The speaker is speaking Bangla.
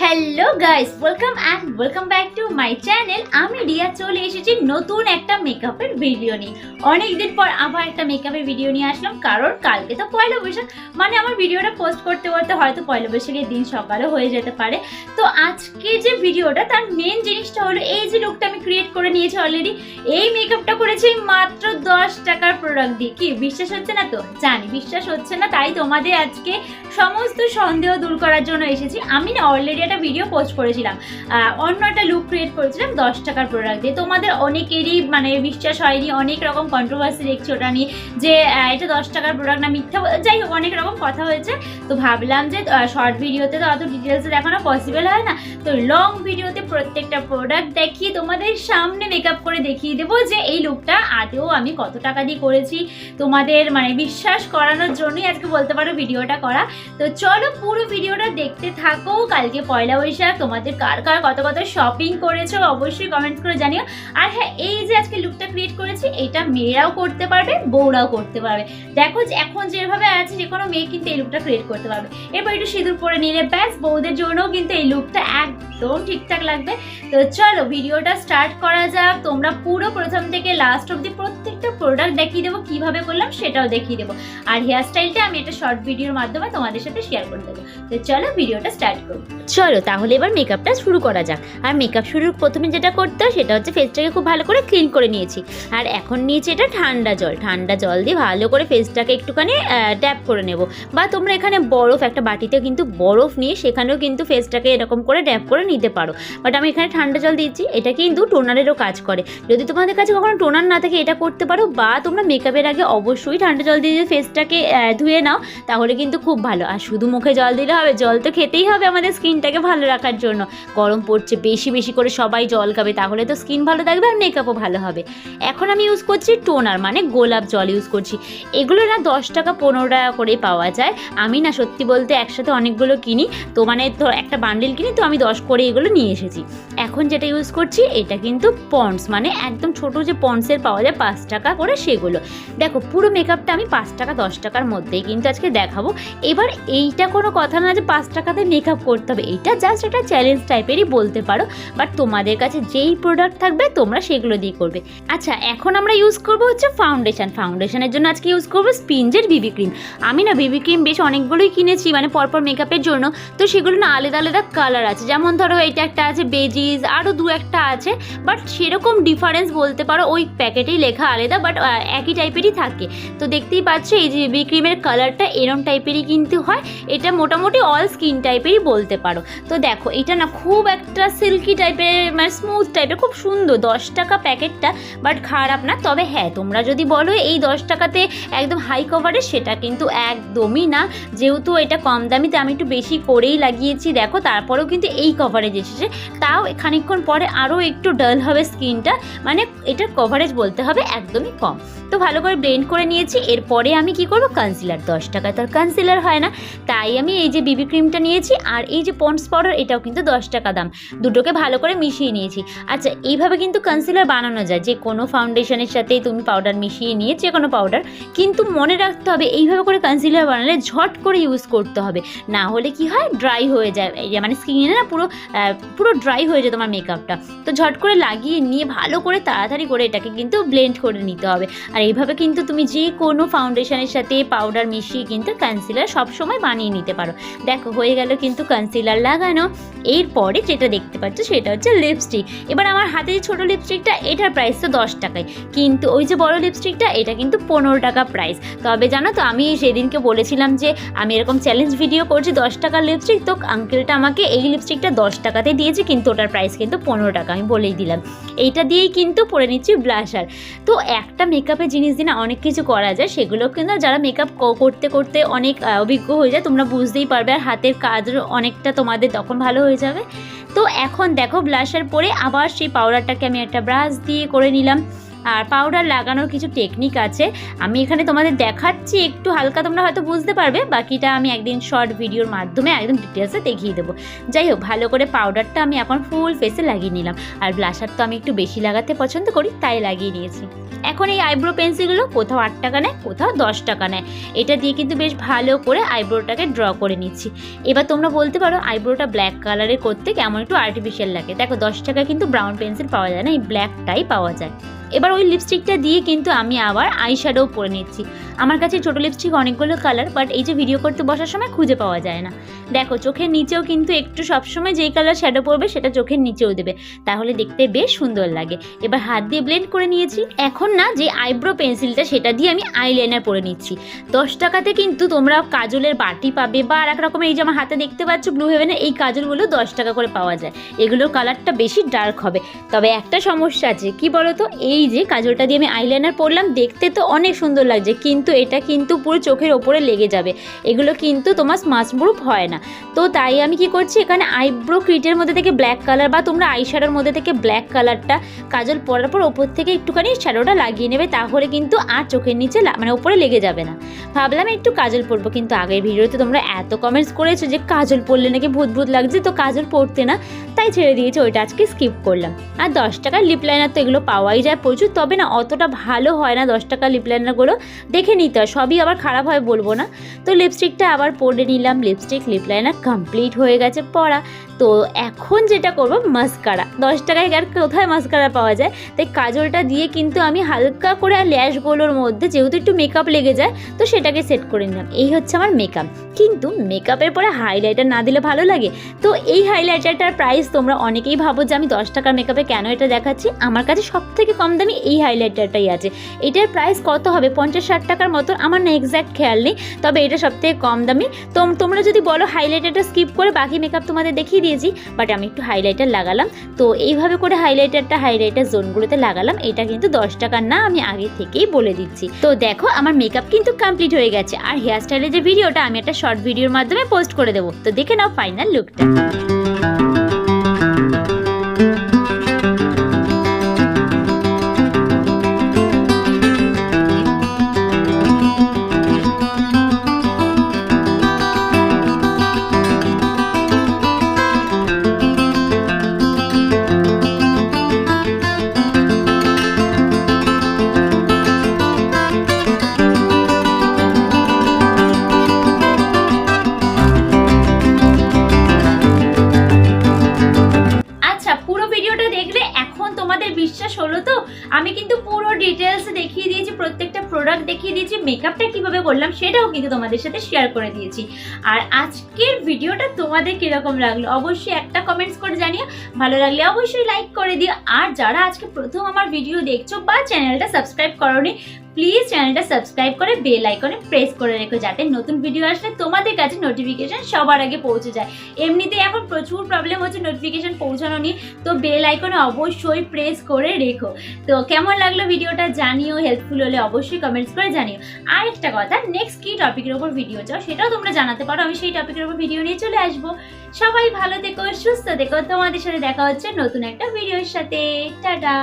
Hello guys welcome and welcome back to my channel আমি রিয়া চলে এসেছি নতুন একটা মেকআপের ভিডিও নিয়ে। অনেকদিন পর আবার একটা মেকআপের ভিডিও নিয়ে আসলাম, কারণ কালকে তো পয়লা বৈশাখ। মানে আমার ভিডিওটা পোস্ট করতে করতে হয়তো পয়লা বৈশাখের দিন সকালে হয়ে যেতে পারে। তো আজকে যে ভিডিওটা তার মেন জিনিসটা হলো এই যে লুকটা আমি ক্রিয়েট করে নিয়েছি অলরেডি এই মেকআপটা করেছি মাত্র দশ টাকার প্রোডাক্ট দিয়ে। কি, বিশ্বাস হচ্ছে না তো? জানি, বিশ্বাস হচ্ছে না, তাই তোমাদের আজকে সমস্ত সন্দেহ দূর করার জন্য এসেছি। আমি না অলরেডি একটা ভিডিও পোস্ট করেছিলাম। অন্য একটা লুক ক্রিয়েট করেছিলাম, দশ টাকার প্রোডাক্ট দিয়ে। তোমাদের অনেকেরই মানে বিশ্বাস হয়নি, অনেক রকম কন্ট্রোভার্সি দেখছি ওটা নিয়ে যে এটা দশ টাকার প্রোডাক্ট না, মিথ্যা যাই হোক, অনেক রকম কথা হয়েছে। তো ভাবলাম যে শর্ট ভিডিওতে তো অত ডিটেলসে দেখানো পসিবল হয় না। তো লং ভিডিওতে প্রত্যেকটা প্রোডাক্ট দেখিয়ে তোমাদের সামনে মেকআপ করে দেখিয়ে দেবো যে, এই লুকটা আদেও আমি কত টাকা দিয়ে করেছি। তোমাদের মানে বিশ্বাস করানোর জন্যই আজকে বলতে পারো ভিডিওটা করা। তো চলো পুরো ভিডিওটা দেখতে থাকো, কালকে পয়লা বৈশাখ, তোমাদের কার কার কত কত শপিং করেছ অবশ্যই কমেন্ট করে জানিও। আর হ্যাঁ এই যে আজকে লুকটা ক্রিয়েট করেছি, এটা মেয়েরাও করতে পারবে, বউরাও করতে পারবে। দেখো যে এখন যেভাবে আছে, যে কোনো মেয়ে কিন্তু এই লুকটা ক্রিয়েট করতে পারবে। এরপর একটু সিঁদুর পরে নিলে ব্যাস, বউদের জন্যও কিন্তু এই লুকটা একদম ঠিকঠাক লাগবে। তো চলো, ভিডিওটা স্টার্ট করা যাক। তোমরা পুরো প্রথম থেকে লাস্ট অব্দি প্রত্যেকটা প্রোডাক্ট দেখিয়ে দেবো, কীভাবে করলাম সেটাও দেখিয়ে দেবো। আর হেয়ার স্টাইলটা আমি একটা শর্ট ভিডিওর মাধ্যমে তোমাদের সাথে শেয়ার করে দেবো। তো চলো, ভিডিওটা স্টার্ট করব। চলো তাহলে এবার মেকআপটা শুরু করা যাক। আর মেকআপ শুরুর প্রথমে যেটা করতে হয়, সেটা হচ্ছে ফেসটাকে খুব ভালো করে ক্লিন করে নিয়েছি। আর এখন নিয়েছি এটা ঠান্ডা জল। ঠান্ডা জল দিয়ে ভালো করে ফেসটাকে একটুখানি ট্যাপ করে নেব। বা তোমরা এখানে বরফ, একটা বাটিতে কিন্তু বরফ নিয়ে সেখানেও কিন্তু ফেসটাকে এরকম করে ট্যাপ করে নিতে পারো। বাট আমি এখানে ঠান্ডা জল দিচ্ছি, এটা কিন্তু টোনারেরও কাজ করে। যদি তোমাদের কাছে কখনো টোনার না থাকে, এটা করতে পারো। বা তোমরা মেকআপের আগে অবশ্যই ঠান্ডা জল দিয়ে ফেসটাকে ধুয়ে নাও, তাহলে কিন্তু খুব ভালো। আর শুধু মুখে জল দিলে হবে, জল তো খেতেই হবে আমাদের স্কিনটাকে ভালো রাখার জন্য। গরম পড়ছে, বেশি বেশি করে সবাই জল খাবে, তাহলে তো স্কিন ভালো থাকবে আর মেকআপও ভালো হবে। এখন আমি ইউজ করছি টোনার মানে গোলাপ জল ইউজ করছি। এগুলো না দশ টাকা, পনেরো টাকা করে পাওয়া যায়। আমি না সত্যি বলতে একসাথে অনেকগুলো কিনি, তো মানে তো একটা বান্ডিল কিনি, তো আমি দশ করে এগুলো নিয়ে এসেছি। এখন যেটা ইউজ করছি, এটা কিন্তু পন্ডস মানে একদম ছোট যে পন্ডসের পাওয়া যায় পাঁচ টাকা করে সেগুলো। দেখো, পুরো মেকআপটা আমি পাঁচ টাকা, দশ টাকার মধ্যেই কিন্তু আজকে দেখাবো। এবার এইটা কোনো কথা না যে পাঁচ টাকাতে মেকআপ করতে হবে। এইটা জাস্ট একটা চ্যালেঞ্জ টাইপেরই বলতে পারো। বাট তোমাদের কাছে যেই প্রোডাক্ট থাকবে, তোমরা সেগুলো দিয়ে করবে। আচ্ছা এখন আমরা ইউজ করব হচ্ছে ফাউন্ডেশন ফাউন্ডেশনের জন্য আজকে ইউজ করব স্পিঞ্জের বিবি ক্রিম আমি না বিবি ক্রিম বেশ অনেকগুলোই কিনেছি মানে পরপর মেকআপের জন্য। তো সেগুলো না আলাদা আলাদা কালার আছে। যেমন ধরো এটা একটা আছে বেজিস আরও দু একটা আছে। বাট সেরকম ডিফারেন্স বলতে পারো, ওই প্যাকেটেই লেখা আলাদা বাট একই টাইপেরই থাকে। তো দেখতেই পাচ্ছ, এই যে বিবি ক্রিমের কালারটা এরম টাইপেরই কিন্তু হয়। এটা মোটামুটি অল স্কিন টাইপেরই বলতে পারো। তো দেখো, এটা না খুব একটা সিল্কি টাইপের মানে স্মুথ টাইপের খুব সুন্দর। দশ টাকা প্যাকেটটা বাট খারাপ না। তবে হ্যাঁ তোমরা যদি বলো এই দশ টাকাতে একদম হাই কভারেজ সেটা কিন্তু একদমই না। যেহেতু এটা কম দামিতে আমি একটু বেশি করেই লাগিয়েছি, দেখো, তারপরেও কিন্তু এই কভারেজ এসেছে। তাও খানিকক্ষণ পরে আরও একটু ডাল হবে স্কিনটা মানে এটার কভারেজ বলতে হবে একদমই কম। তো ভালো করে ব্লেন্ড করে নিয়েছি। এরপরে আমি কি করব? কনসিলার দশ টাকায় তো আর কনসিলার হয় না। তাই আমি এই যে বিবি ক্রিমটা নিয়েছি, আর এই যে পন্ডস পাউডার এটাও কিন্তু দশ টাকা দাম। দুটোকে ভালো করে মিশিয়ে নিয়েছি। আচ্ছা এইভাবে কিন্তু কনসিলার বানানো যায়। যে কোনো ফাউন্ডেশনের সাথেই তুমি পাউডার মিশিয়ে নিয়ে যে কোনো পাউডার কিন্তু মনে রাখতে হবে এইভাবে করে কনসিলার বানালে ঝট করে ইউজ করতে হবে। না হলে কি হয়? ড্রাই হয়ে যায়। মানে স্কিনে না পুরো পুরো ড্রাই হয়ে যায় তোমার মেকআপটা তো ঝট করে লাগিয়ে নিয়ে ভালো করে তাড়াতাড়ি করে এটাকে কিন্তু ব্লেন্ড করে নিতে হবে। আর এইভাবে কিন্তু তুমি যে কোনো ফাউন্ডেশনের সাথে পাউডার মিশিয়ে কিন্তু কনসিলার সবসময় বানিয়ে নিতে পারো। দেখো, হয়ে গেল কিন্তু কনসিলার লাগানো, এরপরে যেটা দেখতে পাচ্ছ সেটা হচ্ছে লিপস্টিক এবার আমার হাতে যে ছোটো লিপস্টিকটা এটার প্রাইস তো দশ টাকায়। কিন্তু ওই যে বড় লিপস্টিকটা এটা কিন্তু পনেরো টাকা প্রাইস তবে জানো তো, আমি সেদিনকে বলেছিলাম যে, আমি এরকম চ্যালেঞ্জ ভিডিও করছি, দশ টাকার লিপস্টিক তো আঙ্কেলটা আমাকে এই লিপস্টিকটা দশ টাকাতে দিয়েছে, কিন্তু ওটার প্রাইস কিন্তু পনেরো টাকা, আমি বলেই দিলাম। এইটা দিয়েই কিন্তু পরে নিচ্ছি ব্লাশার তো একটা মেকআপের জিনিস দিয়ে না অনেক কিছু করা যায় সেগুলো কিন্তু যারা মেকআপ করতে করতে অনেক অভিজ্ঞ হয়ে যায়, তোমরা বুঝতেই পারবে, আর হাতের কাজ অনেকটা তোমাদের তখন ভালো হয়ে যাবে। তো এখন দেখো ব্লাশার পরে আবার সেই পাউডারটাকে আমি একটা ব্রাশ দিয়ে করে নিলাম। আর পাউডার লাগানোর কিছু টেকনিক আছে। আমি এখানে তোমাদের দেখাচ্ছি, একটু হালকা তোমরা হয়তো বুঝতে পারবে। বাকিটা আমি একদিন শর্ট ভিডিওর মাধ্যমে একদম ডিটেলসে দেখিয়ে দেবো। যাই হোক, ভালো করে পাউডারটা আমি এখন ফুল ফেসে লাগিয়ে নিলাম। আর ব্লাশার তো আমি একটু বেশি লাগাতে পছন্দ করি, তাই লাগিয়ে নিয়েছি। এখন এই আইব্রো পেন্সিলগুলো কোথাও আট টাকা নেয়, কোথাও দশ টাকা নেয়। এটা দিয়ে কিন্তু বেশ ভালো করে আইব্রোটাকে ড্র করে নিচ্ছি। এবার তোমরা বলতে পারো আইব্রোটা ব্ল্যাক কালারের করতে কেমন একটু আর্টিফিশিয়াল লাগে। দেখো দশ টাকা কিন্তু ব্রাউন পেন্সিল পাওয়া যায় না, এই ব্ল্যাকটাই পাওয়া যায়। এবার ওই লিপস্টিকটা দিয়ে কিন্তু আমি আবার আই শ্যাডো পরে নিচ্ছি। আমার কাছে ছোটো লিপস্টিক অনেকগুলো কালার বাট এই যে ভিডিও করতে বসার সময় খুঁজে পাওয়া যায় না। দেখো, চোখের নিচেও কিন্তু একটু সবসময় যেই কালার শ্যাডো পড়বে সেটা চোখের নিচেও দেবে। তাহলে দেখতে বেশ সুন্দর লাগে। এবার হাত দিয়ে ব্লেন্ড করে নিয়েছি। এখন না, যে আইব্রো পেন্সিলটা সেটা দিয়ে আমি আইলাইনার পরে নিচ্ছি। দশ টাকাতে কিন্তু তোমরা কাজলের বাটি পাবে, বা আর এক রকমের এই যে আমার হাতে দেখতে পাচ্ছ ব্লু হেভেনের এই কাজলগুলো দশ টাকা করে পাওয়া যায়। এগুলোর কালারটা বেশি ডার্ক হবে। তবে একটা সমস্যা আছে, কি বলো তো এই যে কাজলটা দিয়ে আমি আইলাইনার পরলাম, দেখতে তো অনেক সুন্দর লাগছে, কিন্তু এটা কিন্তু পুরো চোখের ওপরে লেগে যাবে। এগুলো কিন্তু তোমার স্মাচ প্রুফ হয় না। তো তাই আমি কি করছি, এখানে আইব্রো ক্রিটের মধ্যে থেকে ব্ল্যাক কালার বা তোমরা আইশ্যাডোর মধ্যে থেকে ব্ল্যাক কালারটা কাজল পরার পর ওপর থেকে একটুখানি শ্যাডোটা লাগিয়ে নেবে, তাহলে কিন্তু আর চোখের নিচে মানে ওপরে লেগে যাবে না। ভাবলাম একটু কাজল পরবো, কিন্তু আগের ভিডিওতে তোমরা এত কমেন্টস করেছ যে কাজল পরলে নাকি ভূত ভূত লাগছে, তো কাজল পরতে না। তাই ছেড়ে দিয়েছি, ওইটা আজকে স্কিপ করলাম। আর দশ টাকার লিপ লাইনার তো এগুলো পাওয়াই যায় প্রচুর, তবে না অতটা ভালো হয় না দশ টাকার লিপ লাইনারগুলো দেখে নিতে হয়, সবই আবার খারাপ হয় বলব না। তো লিপস্টিকটা আবার পরে নিলাম লিপস্টিক লিপ লাইনার কমপ্লিট হয়ে গেছে পড়া। তো এখন যেটা করব মাস্কারা দশ টাকায় আর কোথায় মাস্কারা পাওয়া যায়? তাই কাজলটা দিয়ে কিন্তু আমি হালকা করে আর ল্যাশগুলোর মধ্যে, যেহেতু একটু মেকআপ লেগে যায়, তো সেটাকে সেট করে নিলাম। এই হচ্ছে আমার মেকআপ কিন্তু মেকআপের পরে হাইলাইটার না দিলে ভালো লাগে? তো এই হাইলাইটারটার প্রাইস তোমরা অনেকেই ভাবো যে আমি দশ টাকার মেকআপে কেন এটা দেখাচ্ছি? আমার কাছে সব থেকে কম দামি এই হাইলাইটারটাই আছে। এটার প্রাইস কত হবে? পঞ্চাশ, ষাট টাকার মতন। আমার না এক্স্যাক্ট খেয়াল নেই, তবে এটা সব থেকে কম দামি। তো তোমরা যদি বলো হাইলাইটারটা স্কিপ করে বাকি মেকআপ তোমাদের দেখিয়ে দিয়েছি বাট আমি একটু হাইলাইটার লাগালাম। তো এইভাবে করে হাইলাইটারটা হাইলাইটার জোনগুলোতে লাগালাম। এটা কিন্তু দশ টাকার না, আমি আগে থেকেই বলে দিচ্ছি। তো দেখো, আমার মেকআপ কিন্তু কমপ্লিট হয়ে গেছে। আর হেয়ার স্টাইলের যে ভিডিওটা আমি একটা শর্ট ভিডিওর মাধ্যমে পোস্ট করে দেবো। তো দেখে নাও ফাইনাল লুকটা দেখলে এখন তোমাদের বিশ্বাস হলো তো? আমি কিন্তু পুরো ডিটেলস দেখিয়ে দিয়েছি, প্রত্যেকটা প্রোডাক্ট দেখিয়ে দিয়েছি মেকআপটা কীভাবে করলাম সেটাও কিন্তু তোমাদের সাথে শেয়ার করে দিয়েছি। আর আজকের ভিডিওটা তোমাদের কীরকম লাগল? অবশ্যই একটা কমেন্টস করে জানিও, ভালো লাগলে অবশ্যই লাইক করে দিও। আর যারা আজকে প্রথম আমার ভিডিও দেখছ বা চ্যানেলটা সাবস্ক্রাইব করোনি প্লিজ চ্যানেলটা সাবস্ক্রাইব করে বেল আইকনে প্রেস করে রেখো যাতে নতুন ভিডিও আসলে তোমাদের কাছে নোটিফিকেশন সবার আগে পৌঁছে যায়। এমনিতে এখন প্রচুর প্রবলেম হচ্ছে নোটিফিকেশন পৌঁছানো নিয়ে, তো বেল আইকনে অবশ্যই প্রেস করে রেখো। তো কেমন লাগল ভিডিওটা জানিও হেল্পফুল হলে অবশ্যই কমেন্টস করে জানিও। আর একটা কথা নেক্সট কি টপিকের ওপর ভিডিও চাও সেটাও তোমরা জানাতে পারো, আমি সেই টপিকের উপর ভিডিও নিয়ে চলে আসব। সবাই ভালো থেকো, সুস্থ থেকো, তোমাদের সাথে দেখা হচ্ছে নতুন একটা ভিডিওর সাথে। টাটা!